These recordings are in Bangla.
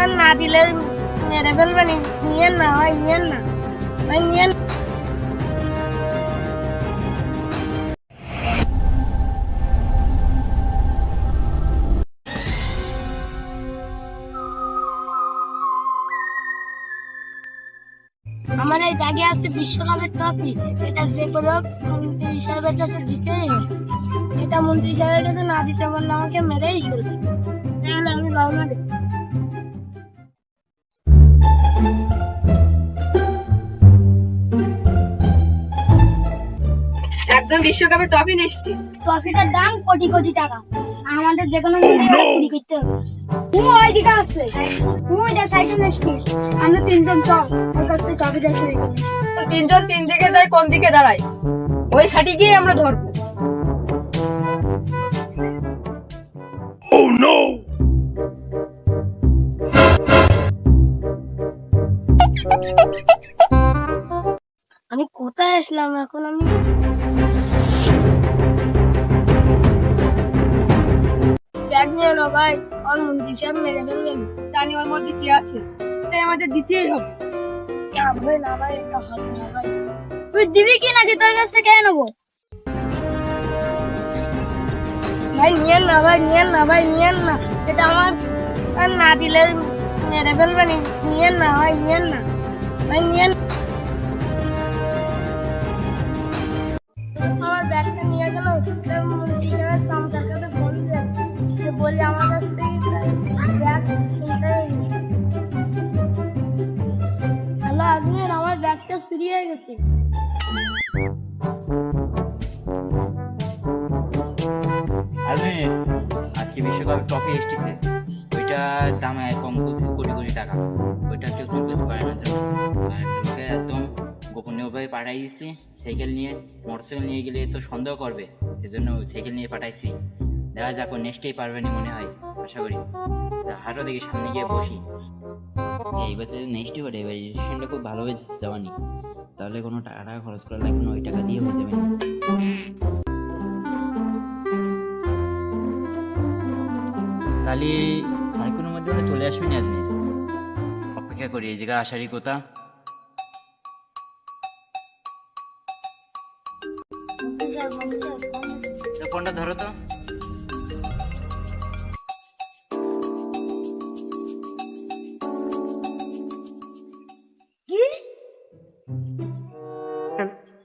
আর না দিলে মেরে ফেলবেন নিয়েন না ভাই নিয়েন না ভাই নিয়েন আমার এই ব্যাগে আছে বিশ্বকাপের ট্রফি এটা যে করে হোক মন্ত্রী সাহেবের কাছে দিতেই হবে এটা মন্ত্রী সাহেবের কাছে না দিতে পারলে আমাকে মেরেই ফেলবে। তাহলে আমি দেব একজন বিশ্বকাপের ট্রফি নেসটি ট্রফিটার দাম কোটি কোটি টাকা। আমাদের যে কোনো এটা চুরি করতে হবে। তুমি ওইদিকে আসছে। তুমি ওইটা সাইকেল আসছি। আমরা তিনজন চল। ওর কাছ থেকে ট্রফিটা চুরি করি তিনজন তিন দিকে যায় কোন দিকে দাঁড়ায়? ওই সাটি গিয়ে আমরা ধরবো। আমি কোথায় আসলাম এখন আমি? ব্যাগ নিয়ে এলো ভাই আর মন্ত্রী সাহেব মেরে ফেলবেন জানি ওর মধ্যে কি আছে তাই আমাদের দিতেই হবে। না ভাই না ভাই এটা হবে না ভাই। তুই দিবি কি নাকি তোর কাছ থেকে নেব? ভাই, নিয়েন না, ভাই, নিয়েন না, ভাই, নিয়েন না। এটা আমার না দিলে মেরে ফেলবেন নিয়েন না, ভাই, নিয়েন না। ভাই, নিয়েন আমার ব্যাগটা নিয়ে গেল আমার ব্যাগটা চুরি হয়ে গেছে। বিশ্বকাপের ট্রফি এসেছে ওইটার দাম একদম কোটি কোটি টাকা। ওইটা কেউ চুরি করতে পারে না তো। তোকে একদম গোপনীয়ভাবে পাঠাই দিচ্ছি সাইকেল নিয়ে, মোটরসাইকেল নিয়ে গেলে তো সন্দেহ করবে সেজন্য সাইকেল নিয়ে পাঠাইছি। দেখা যাক নেক্সটেই পারবে না মনে হয়, আশা করি। হাঁটো দেখি, সামনে গিয়ে বসি। এইবার যদি নেক্সটই পারে এবার রেজিস্ট্রেশনটা খুব ভালোভাবে যাওয়ানি তাহলে কোনো টাকা খরচ করা লাগবে না, ওই টাকা দিয়ে হয়ে যাবে না। তাহলে আর কোনো মধ্যে চলে আসবি না আজকে? অপেক্ষা করি এই জায়গায় আসারই কথা। ফোনটা ধরো তো।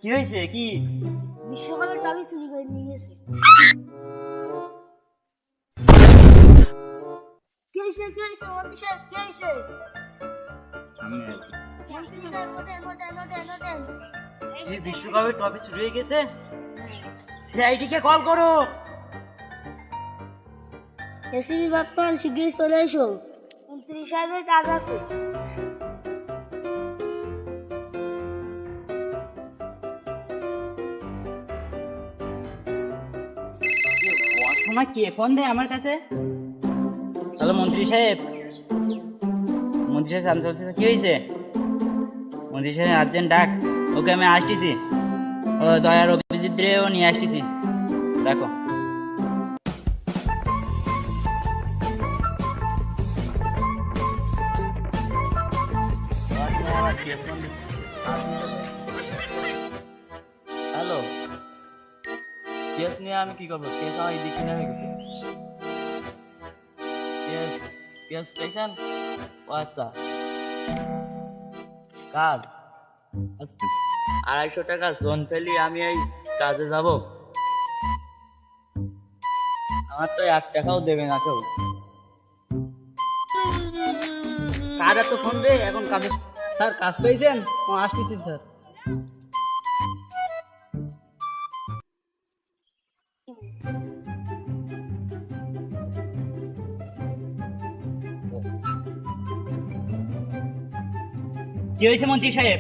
কি হয়েছে? কি? বিশ্বকাপের ট্রফি চুরি করে নিয়ে গেছে। কি হয়েছে কি হয়েছে মন্ত্রী সাহেব কি হয়েছে আমি আর কি। মন্ত্রী সাহেব ওঠেন ওঠেন ওঠেন ওঠেন কি বিশ্বকাপের ট্রফি চুরি হয়ে গেছে? সিআইডি কে কল করো। এসিবি বাপ্পান শিগগিরই চলে এসো। মন্ত্রী সাহেবের কাজ আছে। সময় কে ফোন দেয় আমার কাছে? চলো মন্ত্রী সাহেব। মন্ত্রী সাহেব আমি চলতেছে কি হয়েছে? মন্ত্রী সাহেব আর্জেন্ট ডাক। ওকে আমি আসতেছি। ও দয়ার অভিজিৎ রেও নিয়ে আসতেছি। দেখো। হ্যালো কেস নিয়ে আমি কি করব? কেস আমার এদিক কিনে হয়ে গেছে। কেস কেস পেয়েছেন ও আচ্ছা কাজ আড়াইশো টাকা লোন পেলি আমি এই কাজে যাব। আমার তো এক টাকাও দেবে না কেউ। কাজ এত ফোন দে এখন কাজে স্যার, কাজ পেয়েছেন? আসতেছি, স্যার। কি হয়েছে মন্ত্রী সাহেব?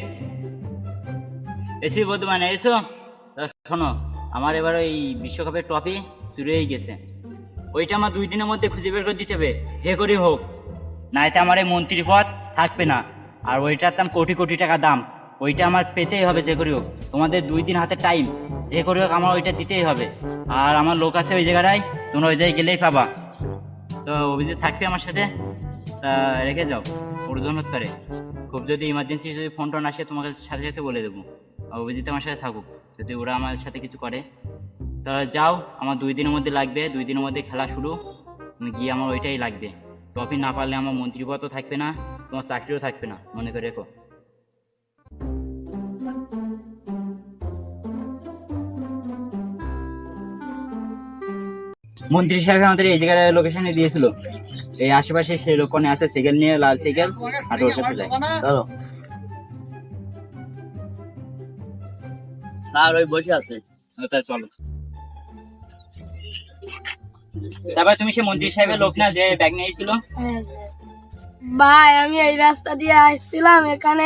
এসি বর্ধমানে এসো। শোনো, আমার এবার ওই বিশ্বকাপের ট্রফি চুরি হয়ে গেছে। ওইটা আমার দুই দিনের মধ্যে খুঁজে বের করে দিতে হবে, যে করে হোক। নাইতে আমার এই মন্ত্রী পদ থাকবে না, আর ওইটার দাম কোটি কোটি টাকা দাম। ওইটা আমার পেতেই হবে যে করে হোক। তোমাদের দুই দিন হাতে টাইম, যে করে হোক আমার ওইটা দিতেই হবে। আর আমার লোক আছে ওই জায়গাটায়, তোমরা ওই জায়গায় গেলেই পাবা। তো অভিজিৎ থাকবে আমার সাথে। তা রেখে যাও, প্রয়োজন হতে খুব যদি ইমার্জেন্সি যদি ফোন টোন আসে, তোমাকে সাথে সাথে বলে দেবো। অভিজিৎ আমার সাথে থাকুক। যদি ওরা আমার সাথে কিছু করে। তাহলে যাও, আমার দুই দিনের মধ্যে লাগবে। দুই দিনের মধ্যে খেলা শুরু। গিয়ে আমার ওইটাই লাগবে। ট্রফি না পারলে আমার মন্ত্রীপদও থাকবে না, তোমার চাকরিও থাকবে না। মনে করে রেখো। মন্ত্রী সাহেব আমাদের এই জায়গায় লোকেশনে দিয়েছিল। এই আশেপাশে সেই লোকনে আছে সাইকেল নিয়ে লাল সাইকেল আর ওর কাছে যায়। চলো। স্যার ওই বসে আছে। তাই চলো। তারপর তুমি সে মন্ত্রী সাহেবের লোক না যে ব্যাগ নিয়েছিল? হ্যাঁ। ভাই আমি এই রাস্তা দিয়ে আসছিলাম এখানে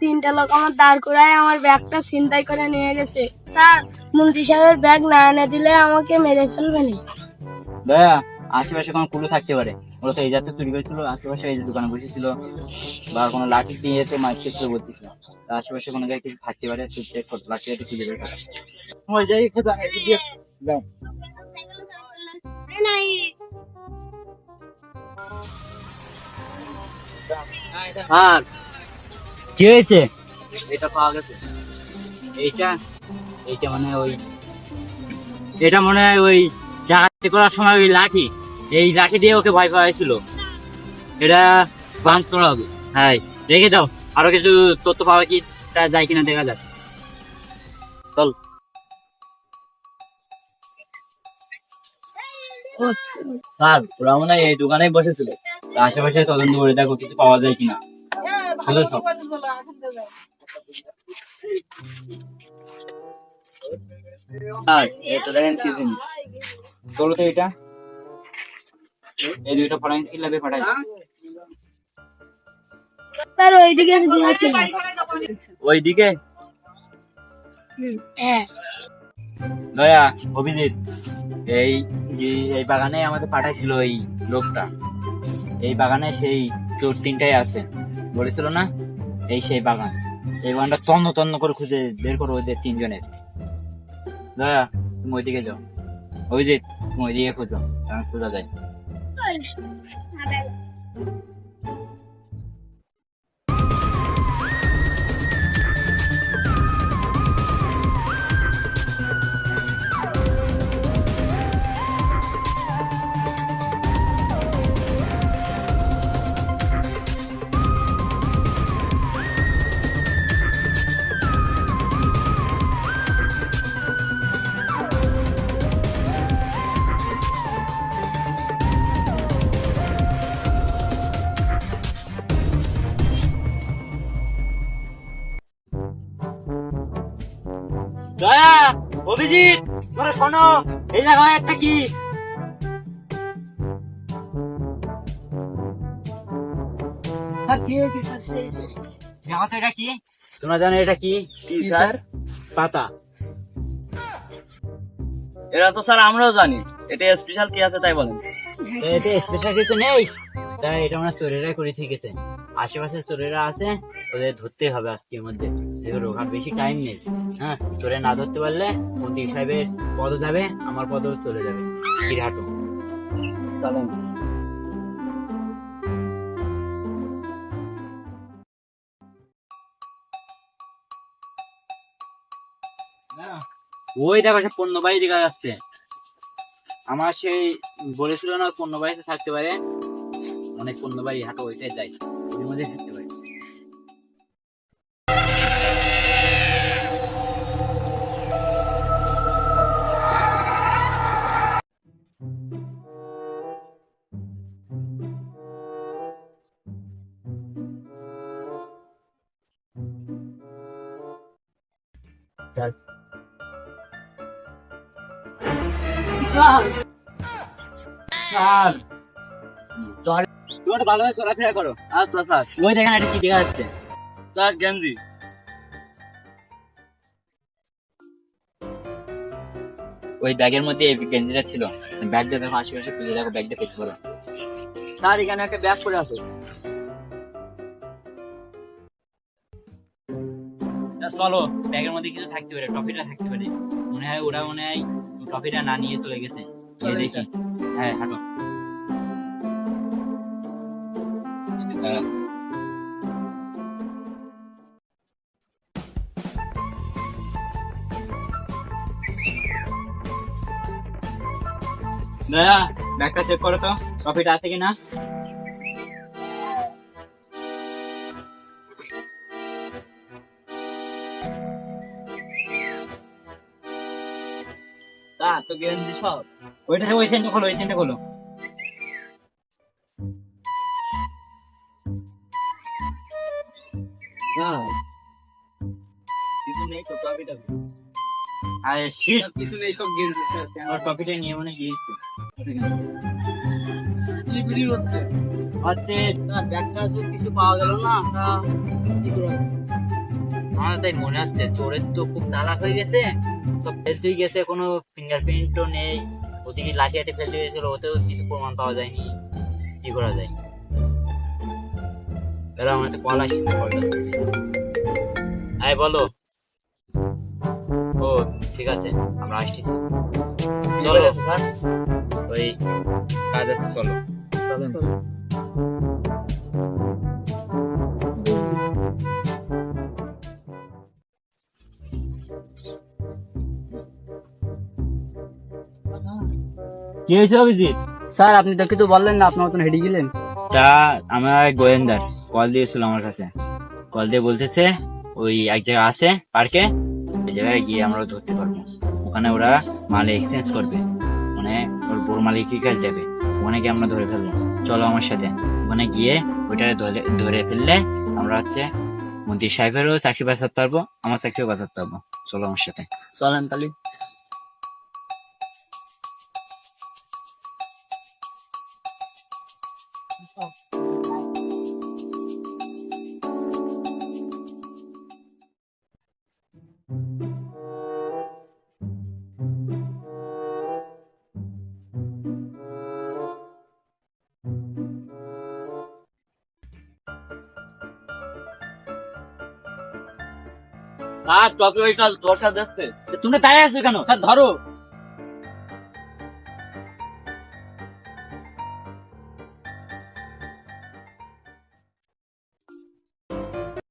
তিনটা লোক আমার দাঁড় করায় আমার ব্যাগটা ছিনতাই করে নিয়ে গেছে। স্যার মন্ত্রী সাহেবের ব্যাগ না এনে দিলে আমাকে মেরে ফেলবে না। দয়া আশেপাশে কোনো কুলু থাকতে পারে। ওরা তো এই যাত্রা চুরি করেছিল আশেপাশে এই যে দোকানে বসেছিল বা কোনো লাঠি দিয়ে যেতে মারতে ছিল বলতেছিল তা আশেপাশে কোনো জায়গায় কিছু থাকতে পারে চেক করতে লাঠি দিয়ে খুঁজে বের কর। ওই জায়গায় খেতে যাও নাই কি হয়েছে? এটা পাওয়া গেছে। এইটা? এইটা মানে ওই এটা মনে হয় ওই করার সময় ওই লাঠি, এই লাঠি দিয়ে ওকে ভয় পাওয়া এটা চান্স হবে হ্যাঁ রেখে দাও। আরও কিছু তথ্য পাওয়া কি তা যায় কিনা দেখা যাক। চল। স্যার, ওরা মনে হয় এই দোকানেই বসেছিল। আশেপাশে তদন্ত করে দেখো কিছু পাওয়া যায় কিনা। চলো সব। স্যার এটা দেখেন কি জিনিস। চলো তো এটা। এই দুইটা ফরেন্সিক ল্যাবে পাঠাই। স্যার ওইদিকে ওইদিকে? হ্যাঁ। দয়া অভিজিৎ এই এই বাগানে আমাদের পাঠাইছিল এই লোকটা। এই বাগানে সেই চোর তিনটাই আছে। বলেছিল না? এই সেই বাগান। এই বাগানটা তন্ন তন্ন করে খুঁজে বের করো ওদের তিনজনের। দয়া তুমি ওইদিকে যাও। অভিজিৎ তুমি ওইদিকে খুঁজো কারণ সোজা যায়। তোরা শোনো এই জায়গায় একটা কি? এটা কি? তোমরা জানো এটা কি? কি স্যার? পাতা। এরা তো স্যার আমরাও জানি। এটা স্পেশাল কি আছে তাই বলেন। এতে স্পেশাল কিছু নেই। তাই এটা আমরা চোরেরাই করে থেকেছে। আশেপাশে চোরেরা আছে, ওদের ধরতে হবে আজকের মধ্যে। এবার ওখানে বেশি টাইম নেই। হ্যাঁ চোরে না ধরতে পারলে মন্ত্রী সাহেবের পদ যাবে, আমার পদও চলে যাবে। কিরহাটু চলেন। ওই দেখো, সে পণ্যবাহী দেখা যাচ্ছে আমার সেই বলেছিল না পণ্যবাহীতে থাকতে পারে। অনেক পণ্যবাহী হাঁটো ওইটাই যাই ওই মধ্যে থাকতে পারে। স্যার। স্যার। তুমি ভালোভাবে চলাফেরা করো। স্যার ওই দেখেন এটা কি দেখা যাচ্ছে। স্যার গেঞ্জি। ওই ব্যাগের মধ্যে এই গেঞ্জিটা ছিল। ব্যাগটা দেখো আশেপাশে খুঁজে দেখো ব্যাগটা পেতে পারো। স্যার এখানে একটা ব্যাগ পড়ে আছে। চলো ব্যাগের মধ্যে কিছু থাকতে পারে টফিটা থাকতে পারে। মনে হয় ওরা মনে হয় ট্রফিটা না নিয়ে চলে গেছে। গিয়ে দেখি হ্যাঁ হাঁটো। হ্যাঁ। দাদা ব্যাগটা চেক করো তো। ট্রফিটা আছে কিনা? তা গেঞ্জি সব। ওইটা ওই ওই টপিটা নিয়ে মনে কি? ব্যাগটা কিছু পাওয়া না, আমরা আমার তাই মনে হচ্ছে, চোরের তো খুব চালাক হয়ে গেছে। সব ফেলতেই গেছে, কোনো ফিঙ্গারপ্রিন্টও নেই। ওদিকে লাঠিয়াটি ফেলতে গেছিল, ওতেও কিছু প্রমাণ পাওয়া যায়নি। কি করা যায়? দাদা, আমার তো কল আসছে কলটা। হ্যাঁ বলো। ও, ঠিক আছে, আমরা আসতেছি। চলো স্যার? ওই কাজ আছে, চলো। চলেন কি হয়েছে অভিজিৎ? স্যার আপনি তো কিছু বললেন না আপনার মতন হেঁটে গেলেন। তা আমার গোয়েন্দার কল দিয়েছিল আমার কাছে। কল দিয়ে বলতেছে ওই এক জায়গা আছে পার্কে ওই জায়গায় গিয়ে আমরা ধরতে পারব। ওখানে ওরা মাল এক্সচেঞ্জ করবে। মানে ওর বড় মালিকের কাছে দেবে। ওখানে গিয়ে আমরা ধরে ফেলব। চলো আমার সাথে। ওখানে গিয়ে ওইটা ধরে ধরে ফেললে আমরা হচ্ছে মন্ত্রী সাহেবেরও চাকরি বাঁচাতে পারব আমার চাকরিও বাঁচাতে পারব চলো আমার সাথে। চলেন তাহলে। আর টপে ওই কাল তোর সাথে আসছে তুমি দাঁড়িয়ে আছো কেন? স্যার ধরো।